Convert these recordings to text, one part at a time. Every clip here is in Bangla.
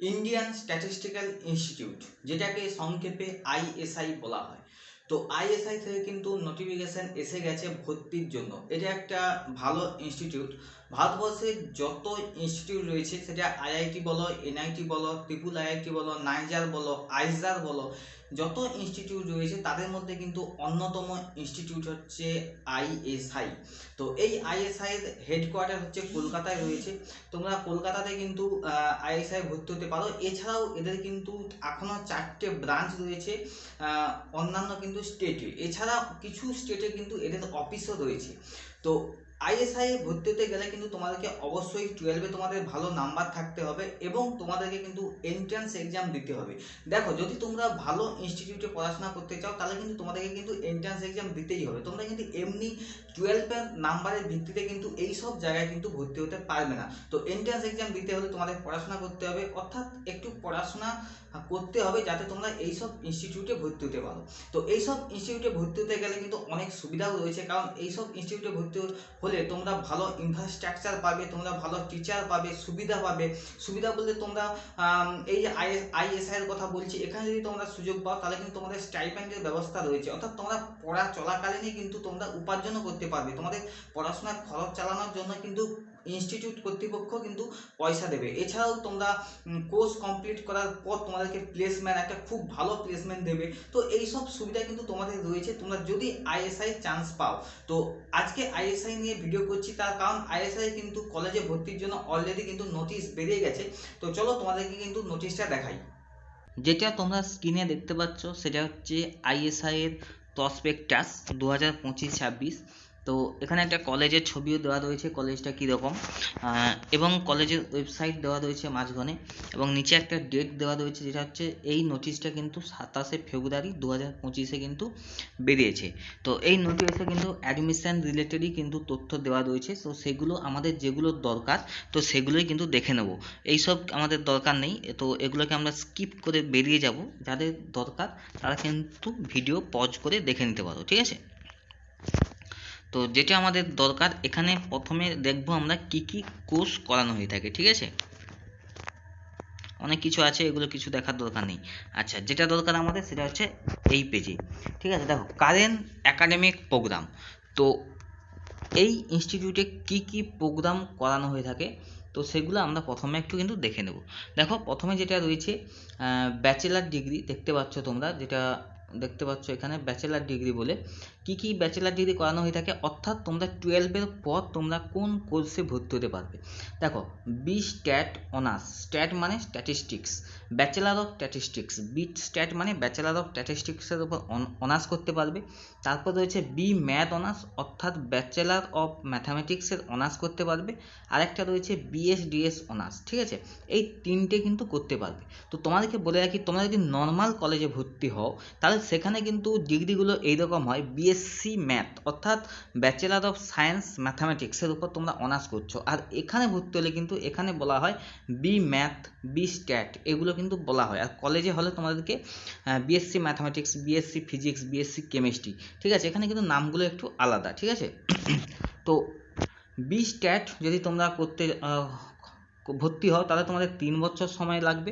ইন্ডিয়ান স্ট্যাটিস্টিক্যাল ইনস্টিটিউট যেটাকে সংক্ষেপে আইএসআই বলা হয়। তো আইএসআই থেকে কিন্তু নোটিফিকেশান এসে গেছে ভর্তির জন্য। এটা একটা ভালো ইনস্টিটিউট ভারতবর্ষের যত ইনস্টিটিউট রয়েছে, সেটা আইআইটি বলো এনআইটি বলো ত্রিপুল আইআইটি বলো নাইজার বলো আইজার বলো, যত ইনস্টিটিউট রয়েছে, তাদের মধ্যে কিন্তু অন্যতম ইনস্টিটিউট হচ্ছে আইএসআই তো এই আইএসআই এর হেডকোয়ার্টার হচ্ছে কলকাতায় রয়েছে। তোমরা কলকাতাতে কিন্তু আইএসআই ভর্তি হতে পারো। এছাড়াও এদের কিন্তু এখনও চারটে ব্রাঞ্চ রয়েছে অন্যান্য কিন্তু স্টেটে এছাড়া কিছু স্টেটে কিন্তু এদের অফিসও রয়েছে। তো আইএসআই ভর্তি হতে গেলে কিন্তু তোমাদেরকে অবশ্যই টুয়েলভে তোমাদের ভালো নাম্বার থাকতে হবে এবং তোমাদেরকে কিন্তু এন্ট্রান্স এক্সাম দিতে হবে। দেখো, যদি তোমরা ভালো ইনস্টিটিউটে পড়াশোনা করতে চাও, তাহলে কিন্তু তোমাদেরকে কিন্তু এন্ট্রান্স এক্সাম দিতেই হবে। তোমরা কিন্তু এমনি টুয়েলভের নাম্বারের ভিত্তিতে কিন্তু এই সব জায়গায় কিন্তু ভর্তি হতে পারবে না। তো এন্ট্রান্স এক্সাম দিতে হলে তোমাদের পড়াশোনা করতে হবে। অর্থাৎ একটু পড়াশোনা করতে হবে যাতে তোমরা এইসব ইনস্টিটিউটে ভর্তি হতে পারো। তো এইসব ইনস্টিটিউটে ভর্তি হতে গেলে কিন্তু অনেক সুবিধাও রয়েছে, কারণ এইসব ইনস্টিটিউটে ভর্তি হলে তোমরা ভালো ইনফ্রাস্ট্রাকচার পাবে, তোমরা ভালো টিচার পাবে, সুবিধা পাবে। সুবিধা বলতে তোমরা এই যে আইএস আইএসআই এর কথা বলছি, এখানে যদি তোমরা সুযোগ পাও, তাহলে কিন্তু তোমাদের স্টাইপেন্ডের ব্যবস্থা রয়েছে। অর্থাৎ তোমরা পড়া চলাকালীনই কিন্তু তোমরা উপার্জনও করতে পারবে। তোমাদের পড়াশোনার খরচ চালানোর জন্য কিন্তু ইনস্টিটিউট কর্তৃপক্ষ কিন্তু পয়সা দেবে। এছাড়াও তোমরা কোর্স কমপ্লিট করার পর তোমাদেরকে প্লেসমেন্ট একটা খুব ভালো প্লেসমেন্ট দেবে। তো এই সব সুবিধা কিন্তু তোমাদের রয়েছে। তোমরা যদি আইএসআই চান্স পাও, তো আজকে আইএসআই নিয়ে ভিডিও করছি তার কারণ আইএসআই কিন্তু কলেজে ভর্তির জন্য অলরেডি কিন্তু নোটিশ বেরিয়ে গেছে। তো চলো তোমাদেরকে কিন্তু নোটিশটা দেখাই। যেটা তোমরা স্ক্রিনে দেখতে পাচ্ছ, সেটা হচ্ছে আইএসআই এর প্রসপেক্টাস দু হাজার পঁচিশ ছাব্বিশ। তো এখানে একটা কলেজের ছবিও দেওয়া রয়েছে কলেজটা কীরকম? এবং কলেজের ওয়েবসাইট দেওয়া রয়েছে মাঝখানে, এবং নিচে একটা ডেট দেওয়া রয়েছে যেটা হচ্ছে, এই নোটিশটা কিন্তু সাতাশে ফেব্রুয়ারি দু হাজার পঁচিশে কিন্তু বেরিয়েছে। তো এই নোটিশে কিন্তু অ্যাডমিশন রিলেটেডই কিন্তু তথ্য দেওয়া রয়েছে, তো সেগুলো আমাদের যেগুলো দরকার, তো সেগুলোই কিন্তু দেখে নেব। এইসব আমাদের দরকার নেই, তো এগুলোকে আমরা স্কিপ করে বেরিয়ে যাব। যাদের দরকার, তারা কিন্তু ভিডিও পজ করে দেখে নিতে পারো, ঠিক আছে? তো যেটা আমাদের দরকার, এখানে প্রথমে দেখব আমরা কি কি কোর্স করানো হয়ে থাকে, ঠিক আছে? অনেক কিছু আছে, এগুলো কিছু দেখার দরকার নেই। আচ্ছা যেটা দরকার আমাদের সেটা হচ্ছে এই পেজে। ঠিক আছে, দেখো, কারেন্ট একাডেমিক প্রোগ্রাম। তো এই ইনস্টিটিউটে কি কি প্রোগ্রাম করানো হয়ে থাকে, তো সেগুলো আমরা প্রথমে একটু কিন্তু দেখে নেব। দেখো, প্রথমে যেটা রয়েছে ব্যাচেলার ডিগ্রি দেখতে পাচ্ছ তোমরা, যেটা দেখতে পাচ্ছ এখানে ব্যাচেলার ডিগ্রি বলে। কি কি ব্যাচেলার ডিগ্রি করানো হয়ে থাকে, অর্থাৎ তোমরা টুয়েলভের পর তোমরা কোন কোর্সে ভর্তি হতে পারবে। দেখো বি স্ট্যাট অনার্স স্ট্যাট মানে statistics bachelor of statistics B stat মানে ব্যাচেলার অফ স্ট্যাটিস্টিক্সের উপর অনার্স করতে পারবে। তারপর রয়েছে বি ম্যাথ অনার্স অর্থাৎ ব্যাচেলার অফ ম্যাথামেটিক্সের অনার্স করতে পারবে। আরেকটা রয়েছে বিএসডিএস অনার্স ঠিক আছে? এই তিনটে কিন্তু করতে পারবে। তো তোমাদেরকে বলে রাখি, তোমরা যদি নর্মাল কলেজে ভর্তি হও, তাহলে সেখানে কিন্তু ডিগ্রিগুলো এইরকম হয় বিএসসি ম্যাথ, অর্থাৎ ব্যাচেলার অফ সায়েন্স ম্যাথামেটিক্সের উপর তোমরা অনার্স করছ। আর এখানে ভর্তি হলে কিন্তু এখানে বলা হয় বি ম্যাথ বি স্ট্যাট এগুলো কিন্তু বলা হয়। আর কলেজে হলে তোমাদেরকে BSc mathematics BSc physics BSc chemistry ঠিক আছে? এখানে কিন্তু নামগুলো একটু আলাদা, ঠিক আছে? তো বি স্ট্যাট যদি তোমরা করতে ভর্তি হও, তাহলে তোমাদের তিন বছর সময় লাগবে।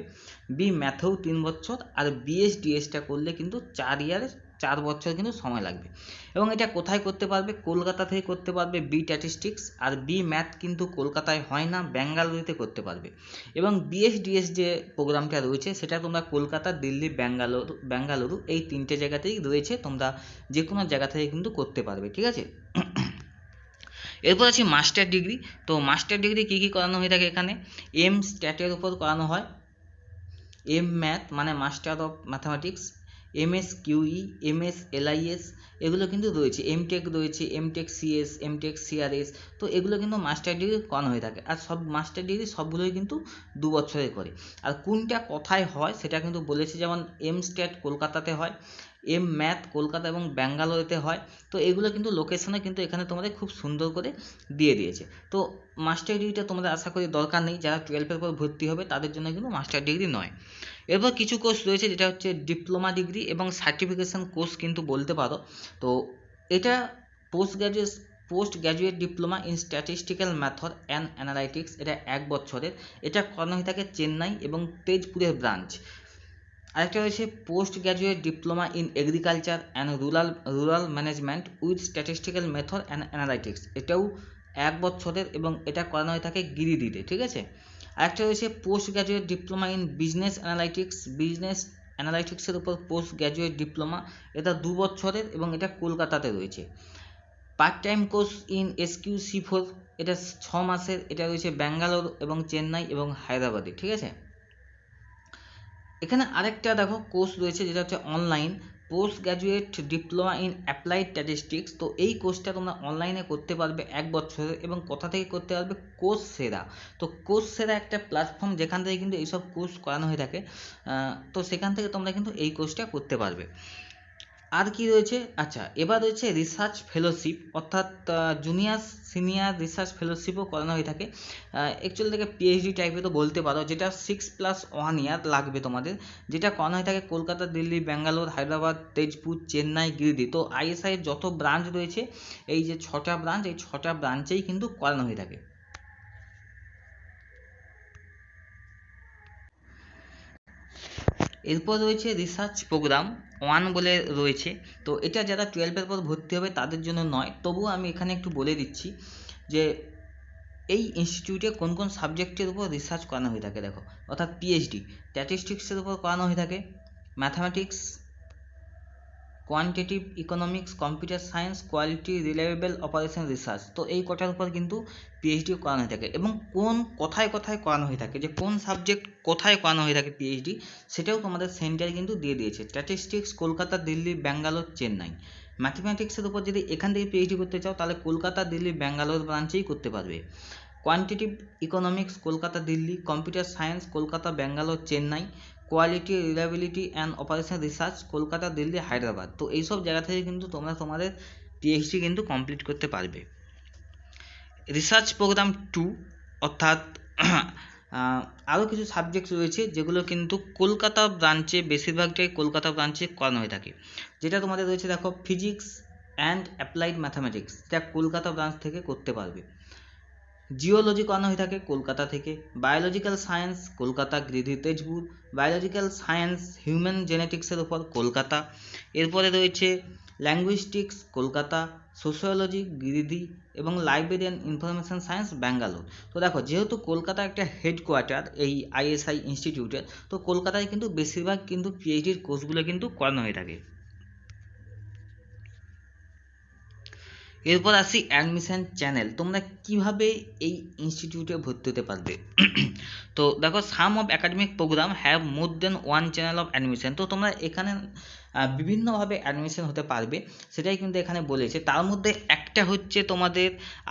বি ম্যাথেও তিন বছর, আর বিএসডিএসটা করলে কিন্তু চার ইয়ারে চার বছর কিন্তু সময় লাগবে। এবং এটা কোথায় করতে পারবে? কলকাতা থেকে করতে পারবে বি স্ট্যাটিস্টিক্স আর বি ম্যাথ কিন্তু কলকাতায় হয় না বেঙ্গালুরুতে করতে পারবে। এবং বিএসডিএস যে প্রোগ্রামটা রয়েছে, সেটা তোমরা কলকাতা, দিল্লি ব্যাঙ্গালোর বেঙ্গালুরু এই তিনটে জায়গাতেই রয়েছে, তোমরা যে কোনো জায়গা থেকে কিন্তু করতে পারবে, ঠিক আছে? এরপর আছে মাস্টার ডিগ্রি তো মাস্টার ডিগ্রি কী কী করানো হয়ে থাকে এখানে? এম স্ট্যাটের উপর করানো হয়। এম ম্যাথ মানে master of mathematics M S QE M S LIS এগুলো কিন্তু রয়েছে। এম টেক রয়েছে M tech CS M tech CRS তো এগুলো কিন্তু মাস্টার ডিগ্রি করানো হয়ে থাকে। আর সব মাস্টার ডিগ্রি সবগুলোই কিন্তু দু বছরের করে। আর কোনটা কোথায় হয় সেটা কিন্তু বলেছে যেমন এম স্ট্যাট কলকাতাতে হয় এম ম্যাথ কলকাতা এবং ব্যাঙ্গালোরেতে হয়, তো এগুলো কিন্তু লোকেশনে কিন্তু এখানে তোমাদের খুব সুন্দর করে দিয়ে দিয়েছে। তো মাস্টার ডিগ্রিটা তোমাদের আশা করি দরকার নেই। যারা টুয়েলভের পর ভর্তি হবে তাদের জন্য কিন্তু মাস্টার ডিগ্রি নয়। এরপর কিছু কোর্স রয়েছে যেটা হচ্ছে ডিপ্লোমা ডিগ্রি এবং সার্টিফিকেশন কোর্স কিন্তু বলতে পারো। তো এটা post graduate post graduate diploma in statistical method and analytics এটা এক বছরের। এটা করানো হয়ে থাকে চেন্নাই এবং তেজপুরের ব্রাঞ্চ আরেকটা রয়েছে post graduate diploma in agriculture and rural rural management with statistical method and analytics এটাও এক বছরের এবং এটা করানো হয়ে থাকে গিরিডিতে, ঠিক আছে? আরেকটা রয়েছে post graduate diploma in business analytics business অ্যানালাইটিক্সের উপর পোস্ট গ্র্যাজুয়েট ডিপ্লোমা এটা দু বছরের এবং এটা কলকাতাতে রয়েছে। Part time course in SQ C four এটা ছ মাসের, এটা রয়েছে ব্যাঙ্গালোর এবং চেন্নাই এবং হায়দ্রাবাদে, ঠিক আছে? এখানে আরেকটা দেখো কোর্স রয়েছে, যেটা হচ্ছে online post graduate diploma in applied statistics তো এই কোর্সটা তোমরা অনলাইনে করতে পারবে এক বছরের এবং কোথা থেকে করতে পারবে? কোর্স সেরা তো কোর্স সেরা একটা প্ল্যাটফর্ম যেখান থেকে কিন্তু এইসব কোর্স করানো হয়ে থাকে। তো সেখান থেকে তোমরা কিন্তু এই কোর্সটা করতে পারবে। আর কি রয়েছে? আচ্ছা এবার রয়েছে রিসার্চ ফেলোশিপ অর্থাৎ জুনিয়র সিনিয়র রিসার্চ ফেলোশিপও করানো হয়ে থাকে। অ্যাকচুয়ালি থেকে পিএইচডি টাইপে তো বলতে পারো, যেটা সিক্স প্লাস ওয়ান ইয়ার লাগবে তোমাদের। যেটা করানো হয়ে থাকে কলকাতা, দিল্লি, ব্যাঙ্গালোর, হায়দ্রাবাদ, তেজপুর, চেন্নাই গিরিডি তো আইএসআইয়ের যত ব্রাঞ্চ রয়েছে, এই যে ছটা ব্রাঞ্চ এই ছটা ব্রাঞ্চেই কিন্তু করানো হয়ে থাকে। এরপর রয়েছে রিসার্চ প্রোগ্রাম ওয়ান বলে রয়েছে। তো এটা যারা টুয়েলভের পর ভর্তি হবে তাদের জন্য নয়। তবুও আমি এখানে একটু বলে দিচ্ছি যে এই ইনস্টিটিউটে কোন কোন সাবজেক্টের উপর রিসার্চ করানো হয়ে থাকে দেখো। অর্থাৎ পিএইচডি স্ট্যাটিস্টিক্সের উপর করানো হয়ে থাকে mathematics quantitative economics computer science quality reliable operation research তো এই কটার উপর কিন্তু পিএইচডি করানো হয়ে থাকে এবং কোন কোথায় কোথায় করানো হয়ে থাকে, যে কোন সাবজেক্ট কোথায় করানো হয়ে থাকে পিএইচডি সেটাও তোমাদের সেন্টার কিন্তু দিয়ে দিয়েছে। স্ট্যাটিস্টিক্স কলকাতা, দিল্লি, ব্যাঙ্গালোর, চেন্নাই। ম্যাথমেটিক্সের উপর যদি এখান থেকে পিএইচডি করতে চাও, তাহলে কলকাতা, দিল্লি, ব্যাঙ্গালোর ব্রাঞ্চেই করতে পারবে। Quantitative economics Kolkata, Delhi computer science Kolkata, Bangalore, Chennai. Quality reliability and operation research Kolkata, Delhi, Hyderabad. তো এইসব জায়গা থেকে কিন্তু তোমরা তোমাদের পিএইচডি কিন্তু কমপ্লিট করতে পারবে। রিসার্চ প্রোগ্রাম টু অর্থাৎ আরও কিছু সাবজেক্ট রয়েছে যেগুলো কিন্তু কলকাতা ব্রাঞ্চে বেশিরভাগটাই কলকাতা ব্রাঞ্চে করানো হয়ে থাকে। যেটা তোমাদের রয়েছে দেখো ফিজিক্স অ্যান্ড অ্যাপ্লাইড ম্যাথামেটিক্স যেটা কলকাতা ব্রাঞ্চ থেকে করতে পারবে। জিওলজি করানো হয়ে থাকে কলকাতা থেকে, biological science Kolkata Giridih Tezpur, biological science human জেনেটিক্সের উপর কলকাতা, এরপরে রয়েছে ল্যাঙ্গুইস্টিক্স কলকাতা সোশিওলজি গিরিধি এবং লাইব্রেরিয়ান ইনফরমেশন সায়েন্স ব্যাঙ্গালোর। তো দেখো, যেহেতু কলকাতা একটা হেডকোয়ার্টার এই আইএসআই ইনস্টিটিউটের তো কলকাতায় কিন্তু বেশিরভাগ কিন্তু পিএইচডির কোর্সগুলো কিন্তু করানো হয়ে থাকে। এরপর আসি অ্যাডমিশন চ্যানেল তোমরা কীভাবে এই ইনস্টিটিউটে ভর্তি হতে পারবে? তো দেখো some of academic program have more than one channel of admission তো তোমরা এখানে বিভিন্নভাবে অ্যাডমিশন হতে পারবে, সেটাই কিন্তু এখানে বলেছে। তার মধ্যে একটা হচ্ছে তোমাদের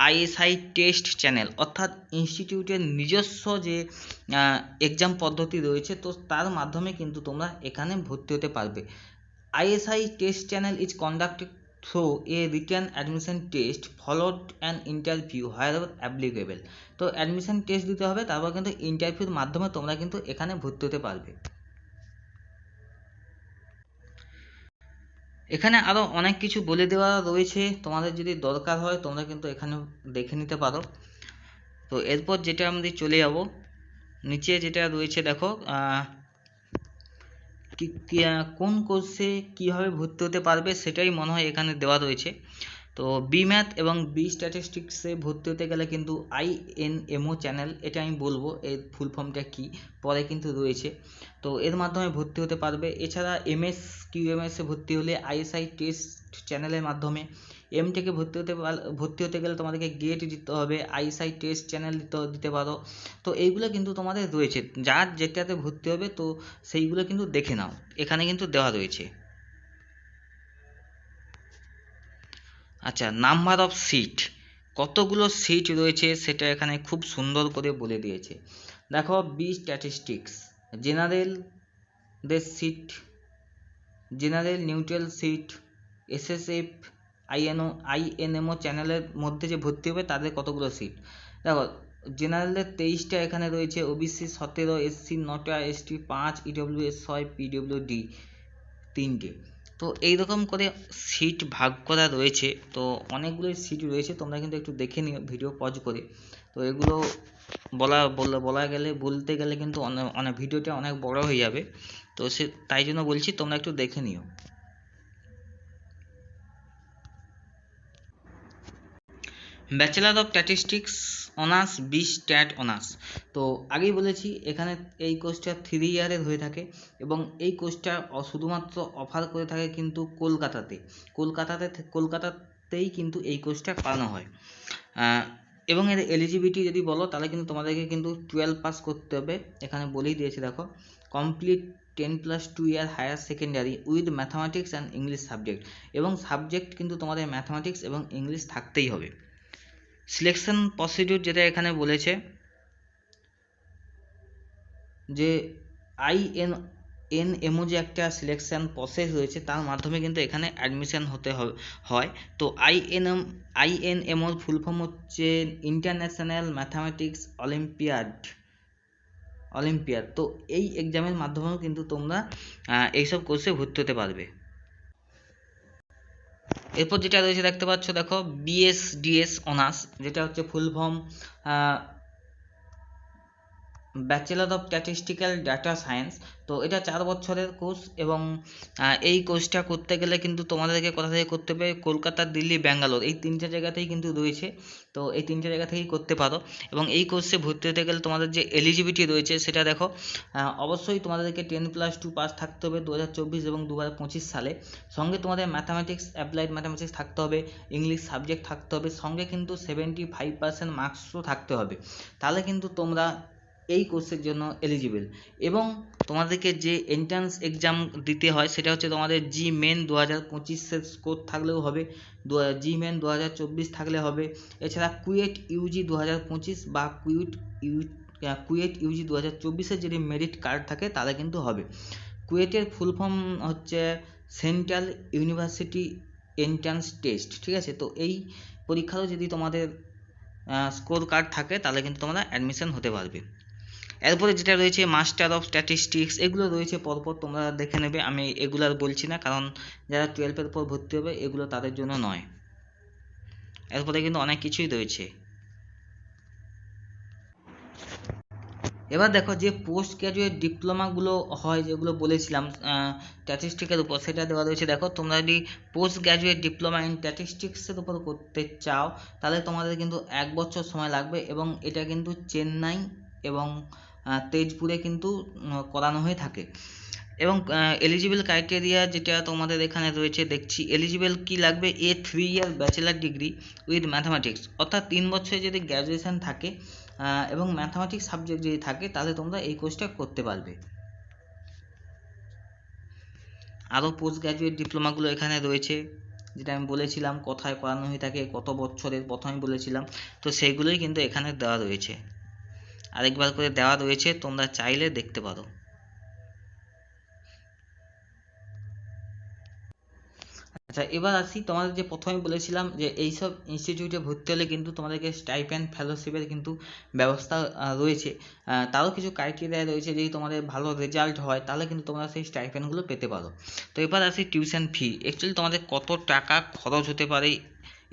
আইএসআই টেস্ট চ্যানেল অর্থাৎ ইনস্টিটিউটের নিজস্ব যে এক্সাম পদ্ধতি রয়েছে, তো তার মাধ্যমে কিন্তু তোমরা এখানে ভর্তি হতে পারবে। ISI test channel is conducted through a written admission test followed an interview wherever applicable. তো অ্যাডমিশন টেস্ট দিতে হবে, তারপর কিন্তু ইন্টারভিউর মাধ্যমে তোমরা কিন্তু এখানে ভর্তি হতে পারবে। এখানে আরও অনেক কিছু বলে দেওয়া রয়েছে, তোমাদের যদি দরকার হয় তোমরা কিন্তু এখানে দেখে নিতে পারো। তো এরপর যেটা আমাদের চলে যাব, নিচে যেটা রয়েছে দেখো কোন কোর্সে কীভাবে ভর্তি হতে পারবে সেটাই মনে হয় এখানে দেওয়া রয়েছে। তো বি ম্যাথ এবং বি স্ট্যাটিস্টিক্সে ভর্তি হতে গেলে কিন্তু আই এন এমও চ্যানেল এটা আমি বলব, এর ফুল ফর্মটা কী, পরে কিন্তু রয়েছে। তো এর মাধ্যমে ভর্তি হতে পারবে। এছাড়া এমএস কিউএমএসে ভর্তি হলে আইএসআই টেস্ট চ্যানেলের মাধ্যমে এম থেকে ভর্তি হতে ভর্তি হতে গেলে তোমাদেরকে গেট দিতে হবে আইএসআই টেস্ট চ্যানেল দিতে দিতে পারো। তো এইগুলো কিন্তু তোমাদের রয়েছে। যার যেটাতে ভর্তি হবে, তো সেইগুলো কিন্তু দেখে নাও। এখানে কিন্তু দেওয়া রয়েছে। আচ্ছা নাম্বার অফ সিট কতগুলো সিট রয়েছে সেটা এখানে খুব সুন্দর করে বলে দিয়েছে। দেখো বি স্ট্যাটিস্টিক্স জেনারেল দের seat general neutral seat SSF INO INMO চ্যানেলের মধ্যে যে ভর্তি হবে তাদের কতগুলো সিট দেখো জেনারেলের তেইশটা এখানে রয়েছে ওবিসি সতেরো এসসি নটা এসটি পাঁচ ইডব্লিউএস ছয় পিডব্লিউডি তিনটে। তো এই রকম করে সিট ভাগ করা রয়েছে, তো অনেকগুলো সিট রয়েছে, তোমরা কিন্তু একটু দেখে নিও ভিডিও পজ করে। তো এগুলো বলা বলা গেলে, বলতে গেলে কিন্তু অনেক ভিডিওটা অনেক বড় হয়ে যাবে। তো সে, তাই জন্য বলছি, তোমরা একটু দেখে নিও। Bachelor of statistics honours B stat honours তো আগেই বলেছি, এখানে এই কোর্সটা থ্রি ইয়ারের হয়ে থাকে এবং এই কোর্সটা শুধুমাত্র অফার করে থাকে কিন্তু কলকাতাতে। কলকাতাতে কলকাতাতেই কিন্তু এই কোর্সটা করানো হয়। এবং এর এলিজিবিলিটি যদি বলো, তাহলে কিন্তু তোমাদেরকে কিন্তু টুয়েলভ পাস করতে হবে। এখানে বলেই দিয়েছে, দেখো complete ten plus two year higher secondary with mathematics and English subject এবং সাবজেক্ট কিন্তু তোমাদের ম্যাথামেটিক্স এবং ইংলিশ থাকতেই হবে। সিলেকশন প্রসিডিউর যেটা এখানে বলেছে, যে আই এন এন এমও যে একটা সিলেকশন প্রসেস রয়েছে, তার মাধ্যমে কিন্তু এখানে অ্যাডমিশন হতে হয়। তো I N M I N এমওর full form হচ্ছে ইন্টারন্যাশনাল ম্যাথামেটিক্স অলিম্পিয়াড অলিম্পিয়াড তো এই এক্সামের মাধ্যমেও কিন্তু তোমরা এইসব কোর্সে ভর্তি হতে পারবে। এরপর যেটা রয়েছে দেখতে পাচ্ছ দেখো বিএসডিএস অনার্স যেটা হচ্ছে full form bachelor of statistical data science তো এটা চার বছরের কোর্স এবং এই কোর্সটা করতে গেলে কিন্তু তোমাদেরকে কোথা থেকে করতে হবে? কলকাতা, দিল্লি, ব্যাঙ্গালোর। এই তিনটে জায়গাতেই কিন্তু রয়েছে। তো এই তিনটে জায়গা থেকেই করতে পারো। এবং এই কোর্সে ভর্তি হতে গেলে তোমাদের যে এলিজিবিলিটি রয়েছে সেটা দেখো অবশ্যই তোমাদেরকে টেন প্লাস টু পাস থাকতে হবে দু হাজার চব্বিশ এবং দু হাজার পঁচিশ সালে। সঙ্গে তোমাদের ম্যাথামেটিক্স অ্যাপ্লাইড ম্যাথামেটিক্স থাকতে হবে ইংলিশ সাবজেক্ট থাকতে হবে। সঙ্গে কিন্তু সেভেন্টি ফাইভ পার্সেন্ট মার্কসও থাকতে হবে। তাহলে কিন্তু তোমরা এই কোর্সের জন্য এলিজিবল এবং তোমাদেরকে যে এন্ট্রান্স এক্সাম দিতে হয়, সেটা হচ্ছে তোমাদের জি মেন দু হাজার পঁচিশের স্কোর থাকলেও হবে জি মেন দু হাজার চব্বিশ থাকলে হবে। এছাড়া কুয়েট ইউজি দু হাজার পঁচিশ বা কুইট ইউ কুয়েট ইউজি দু হাজার চব্বিশের যদি মেরিট কার্ড থাকে, তাহলে কিন্তু হবে। কুয়েটের ফুল ফর্ম হচ্ছে সেন্ট্রাল ইউনিভার্সিটি এন্ট্রান্স টেস্ট ঠিক আছে? তো এই পরীক্ষারও যদি তোমাদের স্কোর কার্ড থাকে, তাহলে কিন্তু তোমরা অ্যাডমিশন হতে পারবে। এরপরে যেটা রয়েছে মাস্টার অফ স্ট্যাটিস্টিক্স এগুলো রয়েছে, পরপর তোমরা দেখে নেবে। আমি এগুলো আর বলছি না, কারণ যারা টুয়েলভের পর ভর্তি হবে, এগুলো তাদের জন্য নয়। এরপরে কিন্তু অনেক কিছুই রয়েছে। এবার দেখো যে পোস্ট গ্র্যাজুয়েট ডিপ্লোমাগুলো হয়, যেগুলো বলেছিলাম স্ট্যাটিস্টিকের উপর, সেটা দেওয়া রয়েছে। দেখো, তোমরা যদি পোস্ট গ্র্যাজুয়েট ডিপ্লোমা ইন স্ট্যাটিস্টিক্সের উপর করতে চাও, তাহলে তোমাদের কিন্তু এক বছর সময় লাগবে এবং এটা কিন্তু চেন্নাই এবং তেজপুরে কিন্তু করানো হয়ে থাকে। এবং এলিজিবল ক্রাইটেরিয়া যেটা তোমাদের এখানে রয়েছে, দেখছি এলিজিবল কি লাগবে? A three year bachelor degree with mathematics অর্থাৎ তিন বছরে যদি গ্র্যাজুয়েশান থাকে এবং ম্যাথামেটিক্স সাবজেক্ট যদি থাকে, তাহলে তোমরা এই কোর্সটা করতে পারবে। আরও পোস্ট গ্র্যাজুয়েট ডিপ্লোমাগুলো এখানে রয়েছে, যেটা আমি বলেছিলাম, কোথায় করানো হয়ে থাকে, কত বছরের, প্রথমে বলেছিলাম, তো সেইগুলোই কিন্তু এখানে দেওয়া রয়েছে। আরেকবার করে দেওয়া রয়েছে, তোমরা চাইলে দেখতে পারো। আচ্ছা এবার আসি তোমাদের যে প্রথমে বলেছিলাম যে এইসব ইনস্টিটিউটে ভর্তি হলে কিন্তু তোমাদেরকে স্টাইপেন্ড ফেলোশিপের কিন্তু ব্যবস্থা রয়েছে। তারও কিছু ক্রাইটেরিয়া রয়েছে যদি তোমাদের ভালো রেজাল্ট হয়, তাহলে কিন্তু তোমরা সেই স্টাইপেন্ডগুলো পেতে পারো। তো এবার আসি টিউশন ফি অ্যাকচুয়ালি তোমাদের কত টাকা খরচ হতে পারে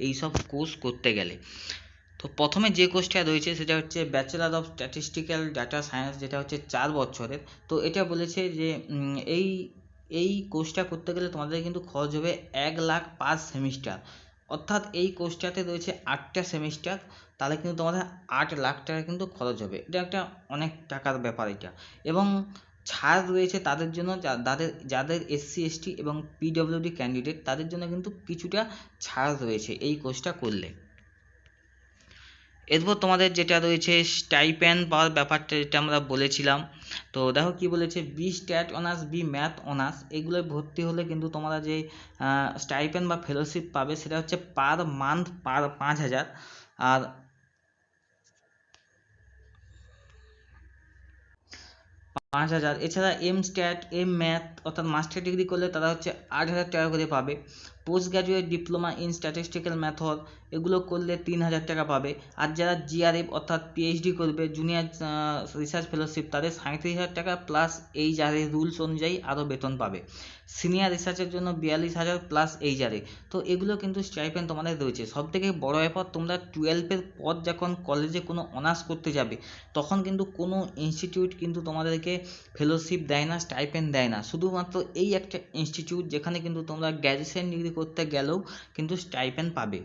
এইসব কোর্স করতে গেলে? তো প্রথমে যে কোর্সটা রয়েছে সেটা হচ্ছে bachelor of statistical data science যেটা হচ্ছে চার বছরের। তো এটা বলেছে যে এই এই কোর্সটা করতে গেলে তোমাদের কিন্তু খরচ হবে এক লাখ পাঁচ সেমিস্টার। অর্থাৎ এই কোর্সটাতে রয়েছে আটটা সেমিস্টার, তাহলে কিন্তু তোমাদের আট লাখ টাকা কিন্তু খরচ হবে। এটা একটা অনেক টাকার ব্যাপার এটা। এবং ছাড় রয়েছে তাদের জন্য যাদের যাদের এসসি এসটি এবং পিডব্লিউডি ক্যান্ডিডেট তাদের জন্য কিন্তু কিছুটা ছাড় রয়েছে এই কোর্সটা করলে। এরপর তোমাদের যেটা রয়েছে স্টাইপেন পাওয়ার ব্যাপারটা যেটা আমরা বলেছিলাম। তো দেখো কি বলেছে B stat honours B math honours এগুলোয় ভর্তি হলে কিন্তু তোমরা যে স্টাইপেন বা ফেলোশিপ পাবে সেটা হচ্ছে পার মান্থ পার পাঁচ হাজার। আর পাঁচ হাজার। এছাড়া এম স্ট্যাট এম ম্যাথ অর্থাৎ মাস্টার ডিগ্রি করলে তারা হচ্ছে আট হাজার টাকা করে পাবে। Post graduate diploma in statistical method এগুলো করলে তিন হাজার টাকা পাবে। আর যারা জিআরএফ অর্থাৎ পিএইচডি করবে জুনিয়র রিসার্চ ফেলোশিপ তাদের সাঁত্রিশ হাজার টাকা প্লাস এই যারে রুলস অনুযায়ী আরও বেতন পাবে। সিনিয়র রিসার্চের জন্য বিয়াল্লিশ হাজার প্লাস এই যারে তো এগুলো কিন্তু স্টাইপেন্ড তোমাদের রয়েছে। সব থেকে বড় ব্যাপার, তোমরা টুয়েলভের পর যখন কলেজে কোনো অনার্স করতে যাবে, তখন কিন্তু কোনো ইনস্টিটিউট কিন্তু তোমাদেরকে ফেলোশিপ দেয় না স্টাইপেন্ড দেয় না। শুধুমাত্র এই একটা ইনস্টিটিউট যেখানে কিন্তু তোমরা গ্র্যাজুয়েশন ডিগ্রি করতে গেলেও কিন্তু স্টাইপেন্ড পাবে।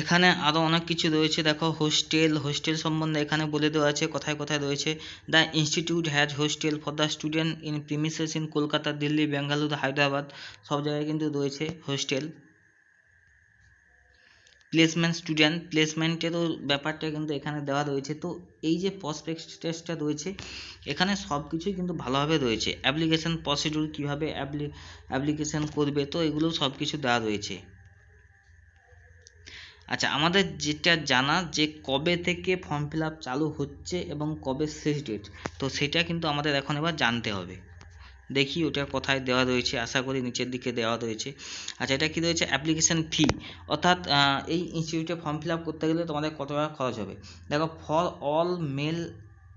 এখানে আরও অনেক কিছু রয়েছে, দেখো হোস্টেল হোস্টেল সম্বন্ধে এখানে বলে দেওয়া আছে, কোথায় কোথায় রয়েছে। The institute has hostel for the student in premises in Kolkata Delhi Bengaluru Hyderabad সব জায়গায় কিন্তু রয়েছে হোস্টেল প্লেসমেন্ট স্টুডেন্ট প্লেসমেন্টেরও ব্যাপারটা কিন্তু এখানে দেওয়া রয়েছে। তো এই যে প্রসপেক্টাসটা রয়েছে, এখানে সব কিছুই কিন্তু ভালোভাবে রয়েছে। অ্যাপ্লিকেশন প্রসিডিউর কীভাবে অ্যাপ্লি অ্যাপ্লিকেশন করবে, তো এগুলোও সব কিছু দেওয়া রয়েছে। আচ্ছা আমাদের যেটা জানা যে কবে থেকে ফর্ম ফিল আপ চালু হচ্ছে এবং কবে শেষ ডেট তো সেটা কিন্তু আমাদের এখন এবার জানতে হবে। দেখি ওটা কোথায় দেওয়া রয়েছে, আশা করি নিচের দিকে দেওয়া রয়েছে। আচ্ছা এটা কী রয়েছে? অ্যাপ্লিকেশান ফি অর্থাৎ এই ইনস্টিটিউটে ফর্ম ফিল আপ করতে গেলে তোমাদের কত টাকা খরচ হবে? দেখো ফর অল মেল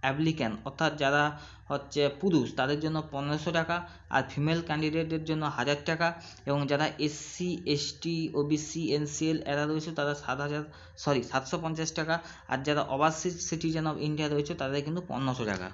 অ্যাপ্লিক্যান্ট অর্থাৎ যারা হচ্ছে পুরুষ, তাদের জন্য পনেরোশো টাকা, আর ফিমেল ক্যান্ডিডেটের জন্য হাজার টাকা, এবং যারা এসসি এসটি ওবিসি এনসিএল এরা রয়েছে, তারা সাত হাজার সরি সাতশো পঞ্চাশ টাকা, আর যারা ওভারসিজ সিটিজেন অফ ইন্ডিয়া রয়েছে, তাদের কিন্তু পনেরোশো টাকা।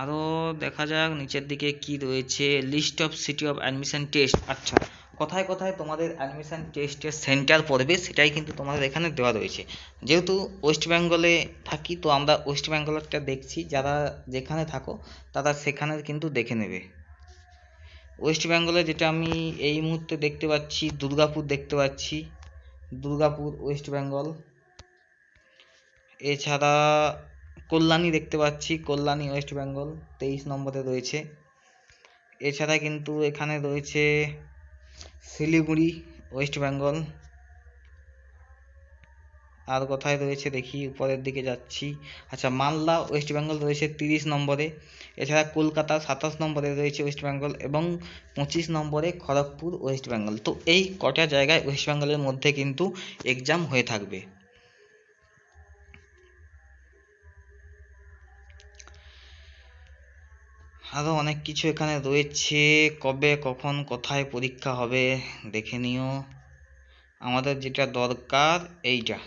আরও দেখা যাক নিচের দিকে কি রয়েছে। List of city of admission test আচ্ছা কোথায় কোথায় তোমাদের অ্যাডমিশন টেস্টের সেন্টার পড়বে সেটাই কিন্তু তোমাদের এখানে দেওয়া রয়েছে। যেহেতু ওয়েস্ট বেঙ্গলে থাকি, তো আমরা ওয়েস্ট বেঙ্গলেরটা দেখছি। যারা যেখানে থাকো, তারা সেখানে কিন্তু দেখে নেবে। ওয়েস্ট বেঙ্গলে যেটা আমি এই মুহূর্তে দেখতে পাচ্ছি, দুর্গাপুর দেখতে পাচ্ছি। দুর্গাপুর ওয়েস্ট বেঙ্গল এছাড়া কল্যাণী দেখতে পাচ্ছি, কল্যাণী ওয়েস্ট বেঙ্গল তেইশ নম্বরে রয়েছে। এছাড়া কিন্তু এখানে রয়েছে শিলিগুড়ি ওয়েস্ট বেঙ্গল আর কোথায় রয়েছে দেখি, উপরের দিকে যাচ্ছি। আচ্ছা মালদা ওয়েস্ট বেঙ্গল রয়েছে তিরিশ নম্বরে। এছাড়া কলকাতা সাতাশ নম্বরে রয়েছে ওয়েস্ট বেঙ্গল এবং পঁচিশ নম্বরে খড়গপুর ওয়েস্ট বেঙ্গল তো এই কটা জায়গায় ওয়েস্ট বেঙ্গলের মধ্যে কিন্তু এক্সাম হয়ে থাকবে। আরও অনেক কিছু এখানে রয়েছে। কবে, কখন, কোথায় পরীক্ষা হবে দেখে নিও। আমাদের যেটা দরকার, এইটা।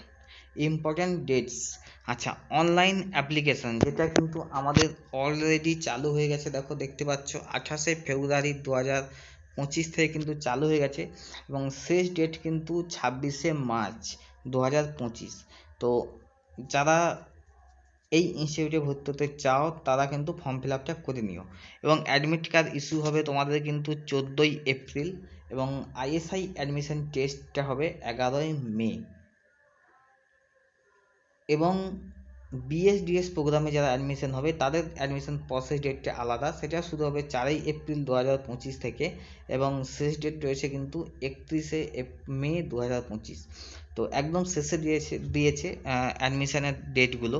ইম্পর্ট্যান্ট ডেটস আচ্ছা অনলাইন অ্যাপ্লিকেশান যেটা কিন্তু আমাদের অলরেডি চালু হয়ে গেছে। দেখো, দেখতে পাচ্ছ, আঠাশে ফেব্রুয়ারি দু হাজার পঁচিশ থেকে কিন্তু চালু হয়ে গেছে এবং শেষ ডেট কিন্তু ছাব্বিশে মার্চ দু হাজার পঁচিশ। তো যারা এই ইনস্টিটিউটে ভর্তি হতে চাও, তারা কিন্তু ফর্ম ফিল আপটা করে নিও। এবং অ্যাডমিট কার্ড ইস্যু হবে তোমাদের কিন্তু চোদ্দোই এপ্রিল এবং আইএসআই অ্যাডমিশন টেস্টটা হবে এগারোই মে এবং বিএসডিএস প্রোগ্রামে যারা অ্যাডমিশন হবে, তাদের অ্যাডমিশন প্রসেস ডেটটা আলাদা। সেটা শুরু হবে চারই এপ্রিল দু হাজার পঁচিশ থেকে এবং শেষ ডেট রয়েছে কিন্তু একত্রিশে মে দু হাজার পঁচিশ। তো একদম শেষে দিয়েছে দিয়েছে অ্যাডমিশনের ডেটগুলো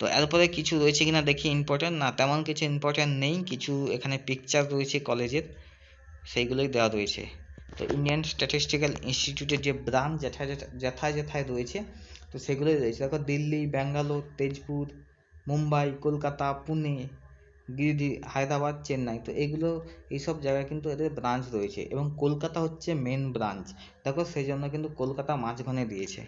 তো এরপরে কিছু রয়েছে কিনা দেখি ইম্পর্ট্যান্ট না তেমন কিছু ইম্পর্ট্যান্ট নেই, কিছু এখানে পিকচার রয়েছে কলেজের, সেইগুলোই দেওয়া রয়েছে। তো ইন্ডিয়ান স্ট্যাটিস্টিক্যাল ইনস্টিটিউটের যে ব্রাঞ্চ যেথায় যেথায় যেথায় রয়েছে, তো সেগুলোই রয়েছে। দেখো দিল্লি, ব্যাঙ্গালোর, তেজপুর, মুম্বাই, কলকাতা, পুনে, গিরিডি, হায়দ্রাবাদ, চেন্নাই, তো এগুলো, এইসব জায়গায় কিন্তু এদের ব্রাঞ্চ রয়েছে। এবং কলকাতা হচ্ছে মেন ব্রাঞ্চ দেখো সেই জন্য কিন্তু কলকাতা মাঝখানে দিয়েছে।